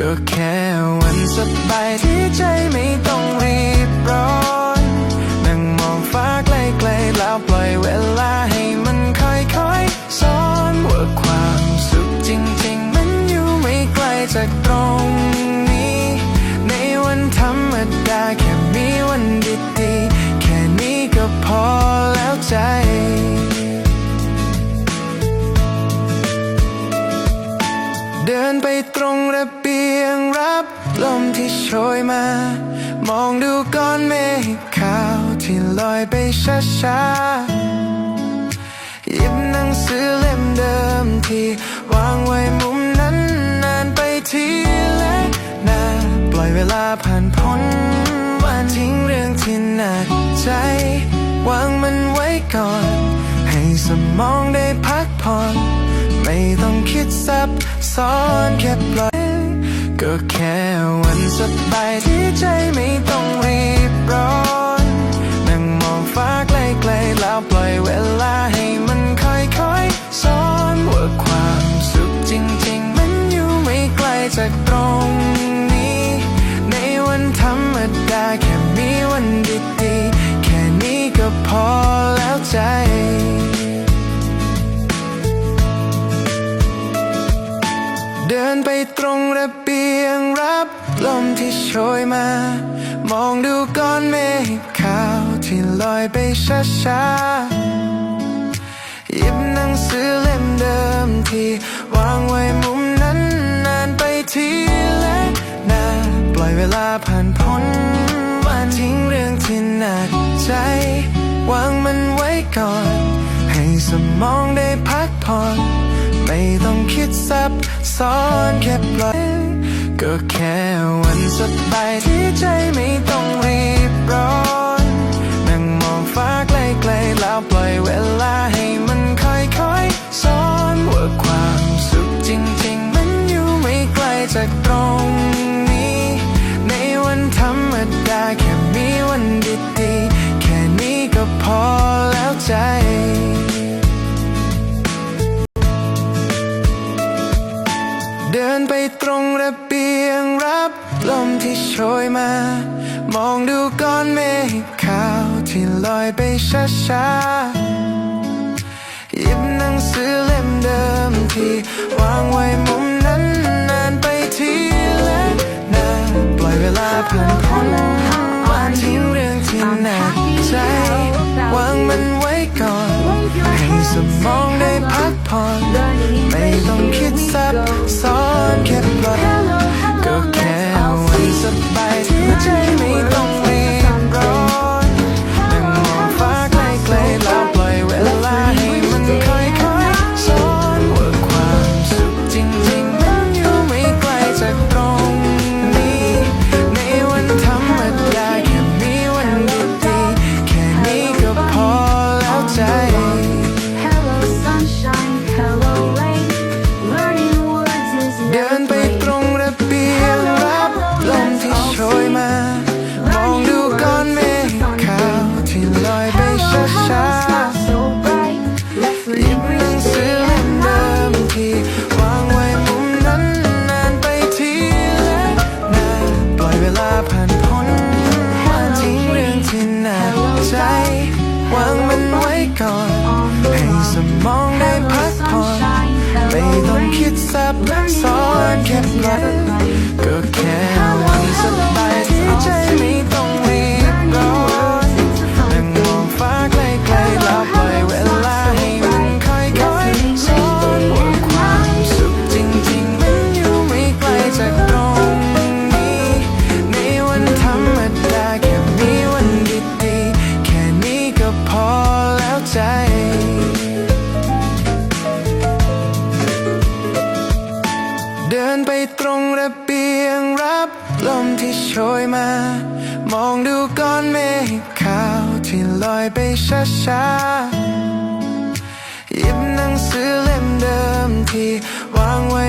ก็แค่วันสบายที่ใจไม่ต้องรีบร้อนนั่งมองฟ้าไกลๆแล้วปล่อยเวลาให้มันค่อยๆสอนว่าความสุขจริงๆ มันอยู่ไม่ไกลจากตรงนี้ ในวันธรรมดาแค่มีวันดีๆแค่นี้ก็พอแล้วใจเดินไปตรงระเบียง รับลมที่โชยมา มองดูก้อนเมฆขาวที่ลอยไปช้าๆหยิบหนังสือเล่มเดิมที่วางไว้มุมนั้นนานไปทีละนานปล่อยเวลาผ่านพ้นวันทิ้งเรื่องที่หนักใจวางมันไว้ก่อน ให้สมองได้พักผ่อน ไม่ต้องคิดซับซ้อนแค่ปล่อย ก็แค่วันสบายที่ใจไม่ต้องรีบร้อนนั่งมองฟ้าไกลๆแล้วปล่อยเวลาให้มันค่อยๆสอนว่าความสุขจริงๆ มันอยู่ไม่ไกลจากตรงนี้ ในวันธรรมดาแค่มีวันดีๆ แค่นี้ก็พอแล้วใจ เดินไปตรงระเบียงรับลมที่โชยมา มองดูก้อนเมฆขาวที่ลอยไปช้าๆหยิบหนังสือเล่มเดิมที่วางไว้มุมนั้นนานไปทีและนานปล่อยเวลาผ่านพ้นวันทิ้งเรื่องที่หนักใจ วางมันไว้ก่อน ให้สมองได้พักผ่อน ไม่ต้องคิดซับซ้อนแค่ปล่อยก็แค่วันสบายที่ใจไม่ต้องรีบร้อนนั่งมองฟ้าไกลๆแล้วปล่อยเวลาให้มันค่อยๆสอนว่าความสุขจริงๆ มันอยู่ไม่ไกลจาก ระเบียงรับลมที่โชยมา มองดูก้อนเมฆขาวที่ลอยไปช้าๆหยิบหนังสือเล่มเดิมที่วางไว้มุมนั้นนานไปทีและนานปล่อยเวลาผ่านพ้นวันทิ้งเรื่องที่หนักใจวางมันไว้ก่อน ให้สมองได้พักผ่อน ชยมามองดูก้อนเมฆขาวที่ลอยไปช้า so bright. Let's ๆหยิบหนังสือเล่มเดิมที่วางไว้มุมนั้นนานไปทีและนานปล่อยเวลาผ่านพ้นมาทิ้งเรื่องที่หนักใจวางมันไว้ก่อน ให้สมองได้พักผ่อนไม่ต้องคิดซับซ้อนแค่ปล่อ ก้อนเมฆขาวที่ลอยไปช้าๆหยิบหนังสือเล่มเดิมที่วางไว้